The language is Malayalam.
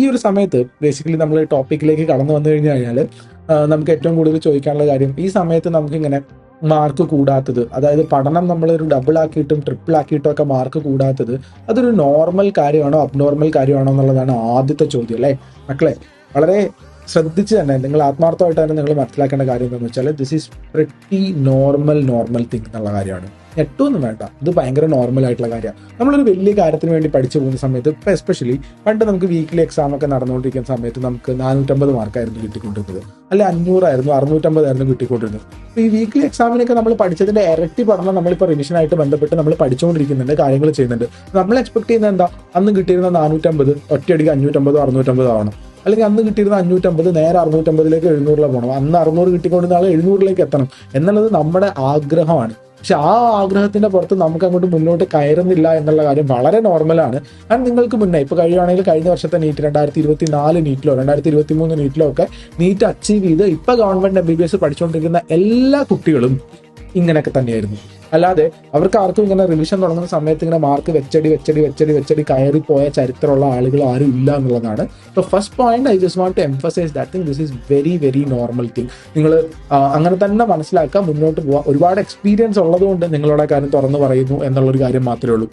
ഈ ഒരു സമയത്ത് ബേസിക്കലി നമ്മൾ ടോപ്പിക്കിലേക്ക് കടന്നു വന്നു കഴിഞ്ഞു കഴിഞ്ഞാൽ നമുക്ക് ഏറ്റവും കൂടുതൽ ചോദിക്കാനുള്ള കാര്യം ഈ സമയത്ത് നമുക്കിങ്ങനെ മാർക്ക് കൂടാത്തത് അതായത് പഠനം നമ്മൾ ഒരു ഡബിൾ ആക്കിയിട്ടും ട്രിപ്പിൾ ആക്കിയിട്ടും ഒക്കെ മാർക്ക് കൂടാത്തത് അതൊരു നോർമൽ കാര്യമാണോ അബ്നോർമൽ കാര്യമാണോ എന്നുള്ളതാണ് ആദ്യത്തെ ചോദ്യം അല്ലേ? മക്കളെ വളരെ ശ്രദ്ധിച്ച് തന്നെ നിങ്ങൾ ആത്മാർത്ഥമായിട്ട് തന്നെ നിങ്ങൾ മനസ്സിലാക്കേണ്ട കാര്യം എന്താണെന്ന് വെച്ചാൽ this is pretty normal normal thing എന്നുള്ള കാര്യമാണ്. ഏറ്റവും വേണ്ട. ഇത് ഭയങ്കര നോർമൽ ആയിട്ടുള്ള കാര്യമാണ്. നമ്മളൊരു വലിയ കാര്യത്തിന് വേണ്ടി പഠിച്ചു പോകുന്ന സമയത്ത് ഇപ്പോൾ എസ്പെഷ്യലി പണ്ട് നമുക്ക് വീക്കിലി എക്സാം ഒക്കെ നടന്നുകൊണ്ടിരിക്കുന്ന സമയത്ത് നമുക്ക് നാനൂറ്റമ്പത് മാർക്കായിരുന്നു കിട്ടിക്കൊണ്ടിരുന്നത്. അല്ലെ അഞ്ഞൂറായിരുന്നു അറുന്നൂറ്റമ്പതായിരുന്നു കിട്ടിക്കൊണ്ടിരുന്നത്. അപ്പോൾ ഈ വീക്കിലി എക്സാമിനൊക്കെ നമ്മൾ പഠിച്ചതിന്റെ ഇരട്ടി പഠനം നമ്മളിപ്പോൾ റിവിഷനായിട്ട് ബന്ധപ്പെട്ട് നമ്മൾ പഠിച്ചുകൊണ്ടിരിക്കുന്നുണ്ട് കാര്യങ്ങൾ ചെയ്യുന്നുണ്ട്. നമ്മൾ എക്സ്പെക്ട് ചെയ്യുന്നത് എന്താ? അന്ന് കിട്ടിയിരുന്ന നാനൂറ്റമ്പത് ഒറ്റയടിക്ക് അഞ്ഞൂറ്റമ്പതോ അറുന്നൂറ്റമ്പതോ ആവണം. അല്ലെങ്കിൽ അന്ന് കിട്ടിയിരുന്ന അഞ്ഞൂറ്റമ്പത് നേരെ അറുന്നൂറ്റമ്പതിലേക്ക് എഴുന്നൂറിലേക്ക് പോകണം. അന്ന് അറുന്നൂറ് കിട്ടിക്കൊണ്ടിരുന്ന ആൾ എഴുന്നൂറിലേക്ക് എത്തണം. എന്നുള്ളത് നമ്മുടെ ആഗ്രഹമാണ്. പക്ഷെ ആ ആഗ്രഹത്തിന്റെ പുറത്ത് നമുക്ക് അങ്ങോട്ട് മുന്നോട്ട് കയറുന്നില്ല എന്നുള്ള കാര്യം വളരെ നോർമലാണ് ആൻഡ് നിങ്ങൾക്ക് മുന്നേ ഇപ്പൊ കഴിയുവാണെങ്കിൽ കഴിഞ്ഞ വർഷത്തെ നീറ്റ് രണ്ടായിരത്തി ഇരുപത്തി നാല് നീറ്റിലോ രണ്ടായിരത്തി ഇരുപത്തി മൂന്ന് നീറ്റിലോ ഒക്കെ നീറ്റ് അച്ചീവ് ചെയ്ത് ഇപ്പൊ government M B B S പഠിച്ചുകൊണ്ടിരിക്കുന്ന എല്ലാ കുട്ടികളും ഇങ്ങനെയൊക്കെ തന്നെയായിരുന്നു. അല്ലാതെ അവർക്ക് ആർക്കും ഇങ്ങനെ റിവിഷൻ തുടങ്ങുന്ന സമയത്ത് ഇങ്ങനെ മാർക്ക് വെച്ചടി വെച്ചടി വെച്ചടി വെച്ചടി കയറി പോയ ചരിത്രമുള്ള ആളുകൾ ആരും ഇല്ല എന്നുള്ളതാണ്. So first point I just want to emphasise that thing this is very very normal thing നിങ്ങൾ അങ്ങനെ തന്നെ മനസ്സിലാക്കുക മുന്നോട്ട് പോവാം. ഒരുപാട് എക്സ്പീരിയൻസ് ഉള്ളതുകൊണ്ട് നിങ്ങളുടെ കാര്യം തുറന്നു പറയുന്നു എന്നുള്ളൊരു കാര്യം മാത്രമേ ഉള്ളൂ.